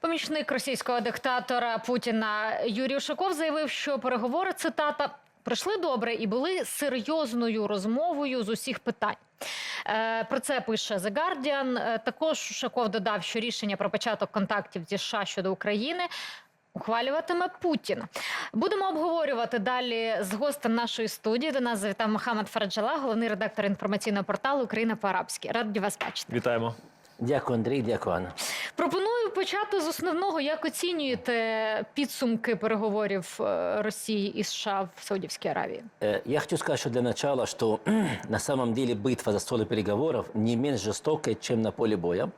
Помічник російського диктатора Путіна Юрій Ушаков заявив, що переговори цитата пройшли добре і були серйозною розмовою з усіх питань. Е, Про це пише The Guardian. Е, Також Ушаков додав, що рішення про початок контактів зі США щодо України ухвалюватиме Путін. Будемо обговорювати далі з гостем нашої студії. До нас завітав Мохаммед Фараджала, головний редактор інформаційного порталу Україна по-арабськи. Раді вас бачити. Вітаємо. Дякую, Андрій, дякую, Анна. Пропоную почати з основного. Як оцінюєте підсумки переговорів е, Росії і США в Саудівській Аравії? Э, Я хочу сказать, что для начала, что на самом деле битва за стол переговоров не менее жестокая, чем на поле боя,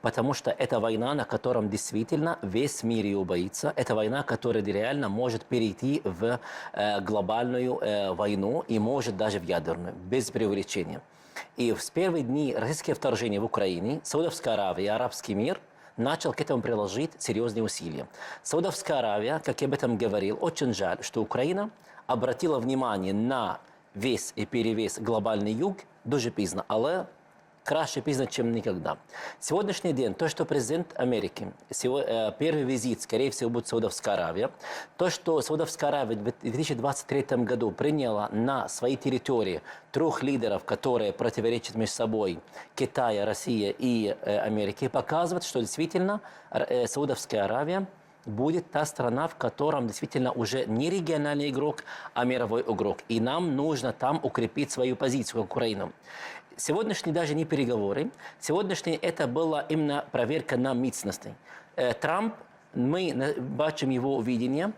потому что это война, на котором действительно весь мир ее боится. Это война, которая реально может перейти в э, глобальную э, войну и может даже в ядерную, без преувеличения. И в первые дни российского вторжения в Украине Саудовская Аравия и арабский мир начал к этому приложить серьезные усилия. Саудовская Аравия, как я об этом говорил, очень жаль, что Украина обратила внимание на весь и перевес глобальный юг дуже пізно, але краще пізно, чем никогда. Сегодняшний день, то, что президент Америки, сего- э, первый визит, скорее всего, будет в Саудовская Аравия, то, что Саудовская Аравия в 2023 году приняла на своей территории трех лидеров, которые противоречат между собой, Китая, Россия и э, Америки, показывает, что действительно Р- э, Саудовская Аравия будет та страна, в котором действительно уже не региональный игрок, а мировой игрок. И нам нужно там укрепить свою позицию, как Украину. Сегодняшние даже не переговоры. Сегодняшние это была именно проверка на міцності. Е, Трамп, ми на- бачимо його видіння,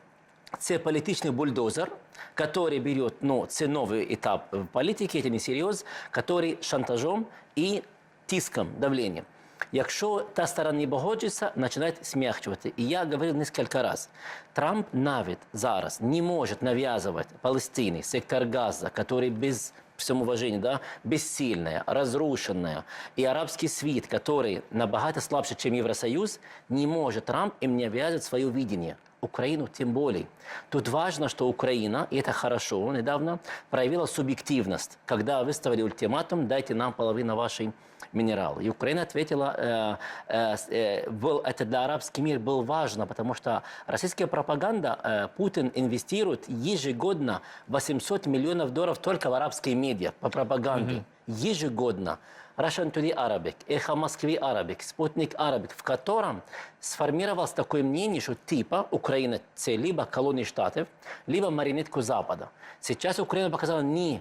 це політичний бульдозер, который берет, ну, це новый этап в политике, это не серьез, который шантажом і тиском, давлением. Якщо та сторона не погоджується, починає смягчувати. І я говорив несколько раз, Трамп навіть зараз не може нав'язувати Палестині сектор Газа, який без всем уважении, да, бессильная, разрушенная, и арабский свет, который набагато слабше, чем Евросоюз, не может Трамп им не навязывать свое видение. Украину тем более. Тут важно, что Украина, и это хорошо, недавно проявила субъективность, когда выставили ультиматум, дайте нам половину вашей минералы. И Украина ответила, э, э, с- э, был, это для арабский мир было важно, потому что российская пропаганда, э, Путин инвестирует ежегодно 800 миллионов долларов только в арабские медиа по пропаганде. Ежегодно. Russian Today Arabic, Эхо Москвы Arabic, Спутник Arabic, в котором сформировалось такое мнение, что типа Украина это либо колония Штатов, либо марионетку Запада. Сейчас Украина показала, ні,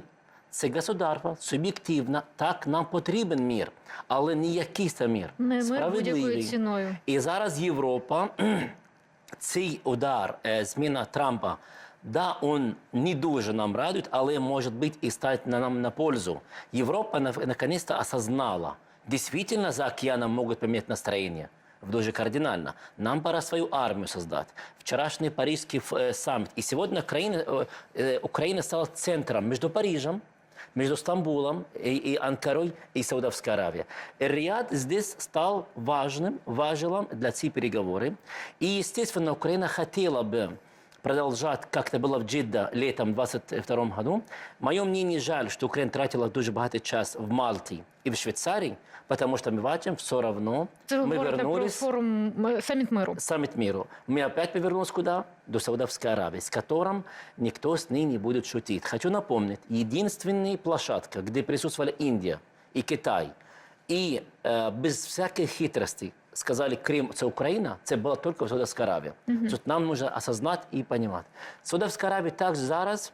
це государство суб'єктивно, так нам потрібен мір, але не якийсь там мір. Не мир справедливий. будь-якою ціною. І зараз Європа цей удар, е, зміна Трампа, да, он не дуже нам радует, але может быть и стать на нам на пользу. Европа на- наконец-то осознала, действительно за океаном могут поменять настроение. Дуже кардинально. Нам пора свою армию создать. Вчерашний парижский э, саммит. И сегодня Украина, э, э, Украина стала центром между Парижем, между Стамбулом и, и Анкарой и Саудовской Аравией. Риад здесь стал важным, важелом для цих переговоров. И, естественно, Украина хотела бы продолжать, как это было в Джидда летом 2022 году. Мое мнение, жаль, что Украина тратила дуже багато час в Малте и в Швейцарии, потому что мы бачим, все равно Це ви мы говорите про вернулись форум е, саміт миру. саммит миру. Мы опять повернулись куда? До Саудовской Аравии, с которым никто с ней не будет шутить. Хочу напомнить, единственная площадка, где присутствовали Индия и Китай, и э, без всяких хитростей сказали Крым – це Украина, це була тільки Саудовська Аравія. Тут нам нужно осознать и понимать. Саудовська Аравія також зараз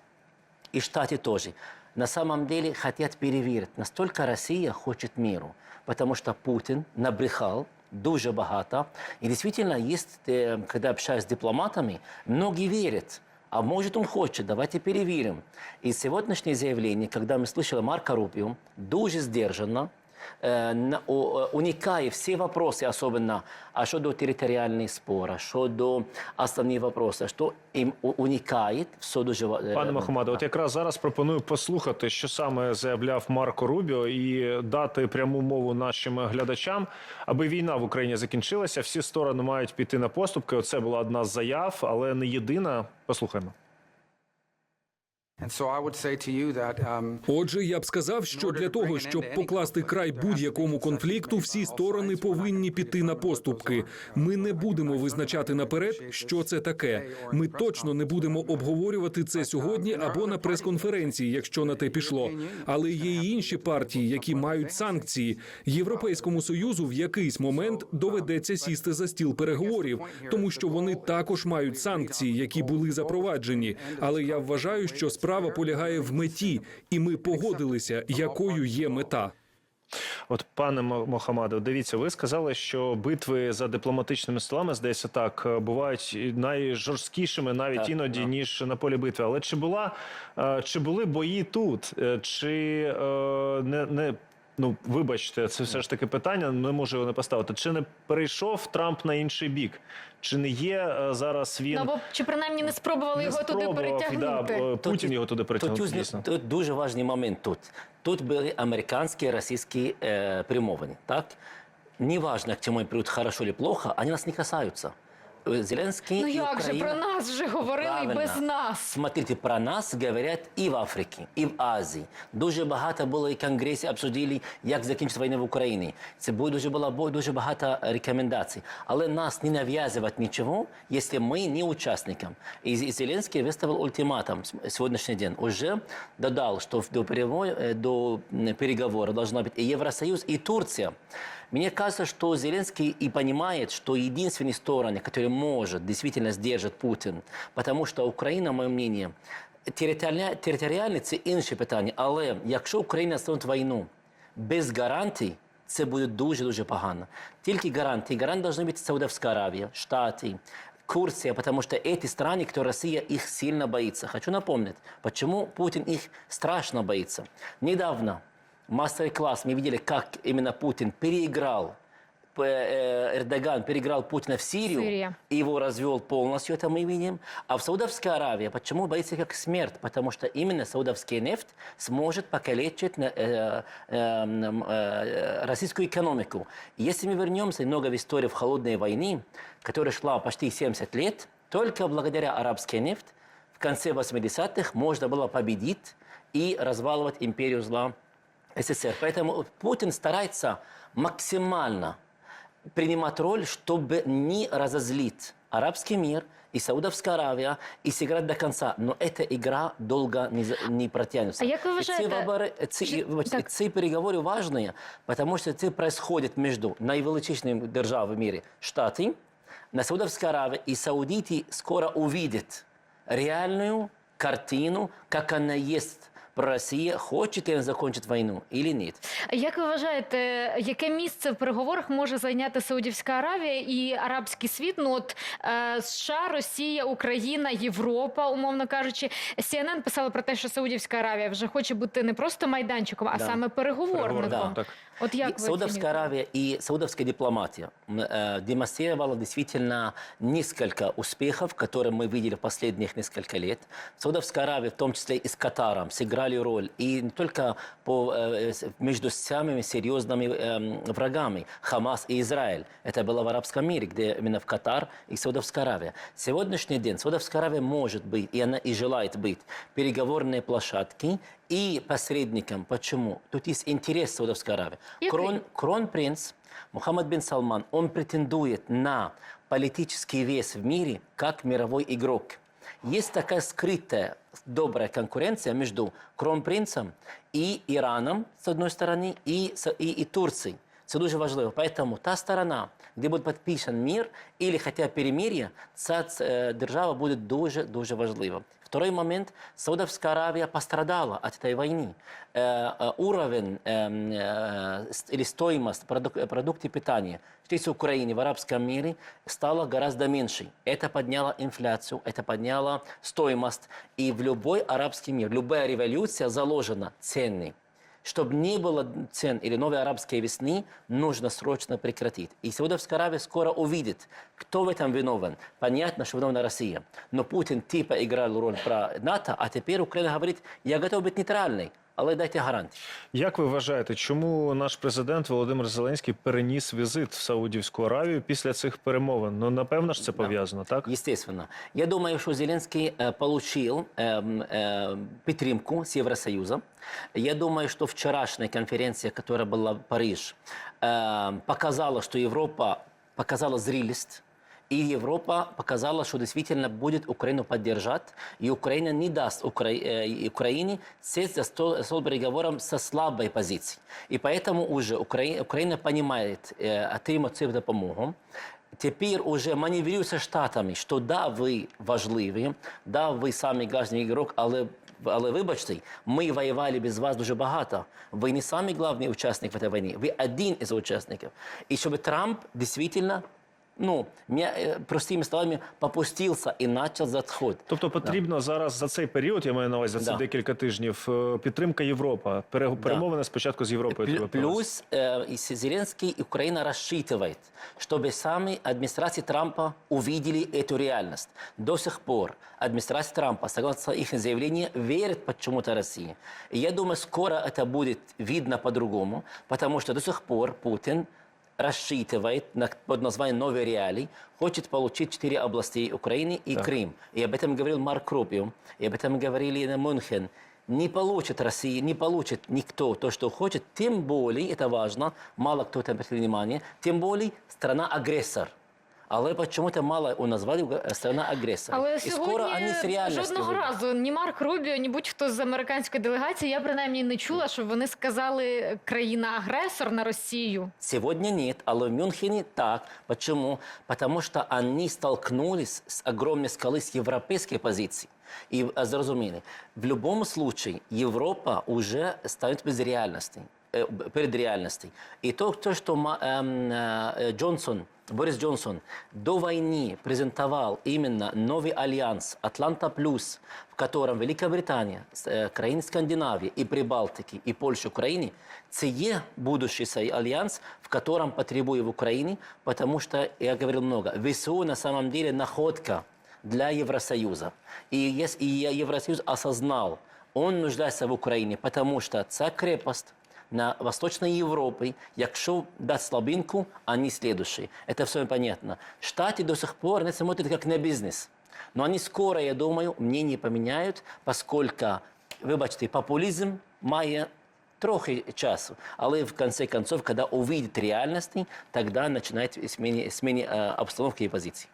и Штаты тоже. На самом деле хотят переверить, настолько Россия хочет миру, потому что Путин набрехал дуже багато. И действительно, есть, э, когда общаюсь с дипломатами, многие верят, а может он хочет, давайте переверим. И сегодняшнее заявление, когда мы слышали Марка Рубио, дуже сдержанно, е, е, уникає всі вопроси, особенно а щодо територіальних спорів, щодо основних вопросів, що їм у- уникає все дуже ва- е, Пане Махомаде, от якраз зараз пропоную послухати, що саме заявляв Марко Рубіо, і дати пряму мову нашим глядачам, аби війна в Україні закінчилася. Всі сторони мають піти на поступки. Оце була одна з заяв, але не єдина. Послухаймо. Отже, я б сказав, що для того, щоб покласти край будь-якому конфлікту, всі сторони повинні піти на поступки. Ми не будемо визначати наперед, що це таке. Ми точно не будемо обговорювати це сьогодні або на прес-конференції, якщо на те пішло. Але є й інші партії, які мають санкції. Європейському союзу в якийсь момент доведеться сісти за стіл переговорів, тому що вони також мають санкції, які були запроваджені. Але я вважаю, що справа полягає в меті, і ми погодилися, якою є мета. От, пане Мо- Мохамадов, дивіться, ви сказали, що битви за дипломатичними столами, здається, так е, бувають найжорсткішими, навіть Так, іноді, так. ніж на полі битви. Але чи була е, чи були бої тут? Е, Чи не, не ну вибачте, це все ж таки питання. Не можу його не поставити. Чи не перейшов Трамп на інший бік? Чи не є е, зараз він Ну, або чи принаймні не спробували не його туди спробував, перетягнути? Да, Путін його туди Тут, перетягнув, тут, дійсно. тут дуже важний момент тут. Тут були американські російські е, перемовини. Так? Неважно, к чему они придут, хорошо или плохо, они нас не касаются. Э, Зеленский Ну и як же Украина- про нас вже говорили і Правильно. без нас. Смотрите, про нас говорять і в Африці, і в Азії. Дуже багато було і конгресі обсудили, як закінчити війну в Україні. Це було дуже було бо- дуже багато рекомендацій. Але нас не нав'язувати нічого, якщо ми не учасникам. І, і Зеленський виставив ультиматум с- сьогоднішній день. Уже додав, що до, перево- э, до м, переговорів должна бути і Євросоюз, і Турція. Мне кажется, что Зеленский и понимает, что единственные стороны, которые может действительно сдержать Путин, потому что Украина, мое мнение, територіальне, територіальне це інше питання. Але якщо Україна становить війну без гарантій, це буде дуже-дуже погано. Тільки гарантії. Гарант должны бути Саудовська Аравія, Штати, Турция, потому что эти страны, кто Россия их сильно боится. Хочу напомнить, почему Путин их страшно боится. Недавно массовый класс мы видели, как именно Путин переиграл п- э, Эрдоган переиграл Путина в Сирию, Сирия. и его развел полностью, это мы видим. А в Саудовской Аравии почему боится как смерть? Потому что именно саудовский нефть сможет покалечить э, э, э, э, российскую экономику. Если мы вернемся немного в историю в холодной войны, которая шла почти 70 лет, только благодаря арабской нефти в конце 80-х можно было победить и разваливать империю зла СССР. Поэтому Путин старается максимально принимать роль, чтобы не разозлить арабский мир и Саудовская Аравия и сыграть до конца. Но эта игра долго не, за- не протянется. А як ви І вважаєте, ці, вибори, ці, чи- вибачте, так. ці переговори важні, тому що це відбувається між найвеличнішими державами в мірі Штати, на Саудовська Аравія і Саудиті скоро увидят реальную картину, как она есть про Россию, хочет ли она закончить войну или нет. Як ви вважаєте, яке місце в переговорах може зайняти Саудівська Аравія і арабський світ? Ну от е, США, Росія, Україна, Європа, умовно кажучи, CNN писали про те, що Саудівська Аравія вже хоче бути не просто майданчиком, а Да. саме переговорником. Переговорником, так. От як И ви Саудовская оцінюєте? Аравия и саудовская дипломатия м, э, демонстрировала действительно несколько успехов, которые мы видели в последних несколько лет. Саудовская Аравия, в том числе и с Катаром, сыграли роль. И не только по, э, между самыми серьезными эм, врагами Хамас и Израиль. Это было в арабском мире, где именно в Катар и Саудовская Аравия. Сегодняшний день Саудовская Аравия может быть, и она и желает быть, переговорной площадкой и посредником. Почему? Тут есть интерес Саудовской Аравии. Крон, кронпринц Мухаммад бин Салман, он претендует на политический вес в мире как мировой игрок. Есть такая скрытая добрая конкуренция между кронпринцем и Ираном, с одной стороны, и, и, и Турцией. Це дуже важливо. Поэтому та сторона, де буде підписан мир или хоча б перемир'я, ця е, держава буде дуже-дуже важлива. Второй момент. Саудовская Аравия пострадала от этой войны. Э, э, уровень эм, э, с- или стоимость продук- продуктов питания здесь в Украине, в арабском мире стала гораздо меньше. Это подняло инфляцию, это подняло стоимость. И в любой арабский мир, любая революция заложена цены. Чтобы не было цен или новой арабской весны, нужно срочно прекратить. И Саудовская Аравия скоро увидит, кто в этом виновен. Понятно, что виновна Россия. Но Путин типа играл роль про НАТО, а теперь Украина говорит, я готов быть нейтральной. але дайте гарантії. Як ви вважаєте, чому наш президент Володимир Зеленський переніс візит в Саудівську Аравію після цих перемовин? Ну напевно ж це пов'язано, так? Естественно. Я думаю, что Зеленский э, получил эм, э, підтримку с Евросоюза. Я думаю, что вчерашняя конференция, которая была в Париж, э, показала, что Европа показала зрелость. И Европа показала, что действительно будет Украину поддержать, и Украина не даст Укра... э, Украине сесть за стол, стол переговоров со слабой позицией. И поэтому уже Украина, Украина понимает, э, отримать цю допомогу. Тепер уже маневрує з Штатами, що да, ви важливі, да, ви самий головний ігрок, але, але вибачте, ми воювали без вас дуже багато. Ви не самий головний учасник в цій війні, ви один із учасників. І щоб Трамп дійсно, ну, м'я- е, простими словами, попустився і почав заход. Тобто потрібно зараз за цей період, я маю на увазі за ці Да. декілька тижнів, е, підтримка Європи. Пере- Перемовини спочатку з Європою. Плю- треба провести. Плюс э, и С- Зеленский и Украина рассчитывает, чтобы сами администрации Трампа увидели эту реальность. До сих пор администрация Трампа, согласно их заявлению, верит почему-то России. И я думаю, скоро это будет видно по-другому, потому что до сих пор Путин рассчитывает на, под названием «Новые реалии», хочет получить четыре области Украины и Крым. И об этом говорил Марк Рубио, и об этом говорили на Мюнхен. Не получит Россия, не получит никто то, что хочет, тем более, это важно, мало кто это обратил внимание, тем более страна-агрессор. Але почему-то мало у назвали э, страна-агрессор. Але І скоро вони з сьогодні реальністю жодного вийдуть. разу ні Марк Рубіо, ні будь-хто з американської делегації, я принаймні не чула, щоб вони сказали країна-агресор на Росію. Сегодня нет, але в Мюнхене так. Почему? Потому что они столкнулись с огромной скалы с европейской позиции. И э, зрозумели, в любом случае Европа уже станет без реальности, э, б- перед реальностью. И то, то что ма- эм, э, Джонсон, Борис Джонсон до войны презентовал именно новый альянс «Атланта Плюс», в котором Великобритания, с- э, країни Скандинавії, і Прибалтики, і Польща, України, це є будущий цей альянс, в котором потребує в Україні, потому что, я говорил много, ВСУ на самом деле находка для Евросоюза. И, ес- и Евросоюз осознал, он нуждается в Украине, потому что ця крепость на Восточной Европе, якщо дасть слабинку, они следующие. Это все понятно. Штаты до сих пор не смотрят как на бизнес. Но они скоро, я думаю, мнение поменяют, поскольку, вибачте, популизм має трохи часу. Але в конце концов, когда увидят реальности, тогда начинает смені, смені е, обстановки і позиції.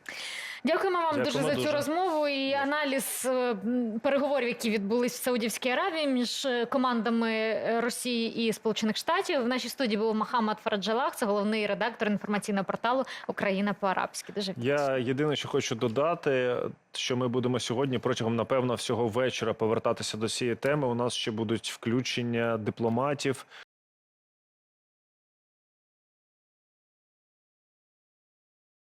Дякуємо вам Дякуємо дуже за цю дуже. розмову і аналіз е, переговорів, які відбулись в Саудівській Аравії між е, командами е, Росії і Сполучених Штатів. В нашій студії був Махамад Фараджалах, це головний редактор інформаційного порталу Україна по-арабськи. Дуже Я єдине, що хочу додати, що ми будемо сьогодні протягом, напевно, всього вечора повертатися до цієї теми. У нас ще будуть включення дипломатів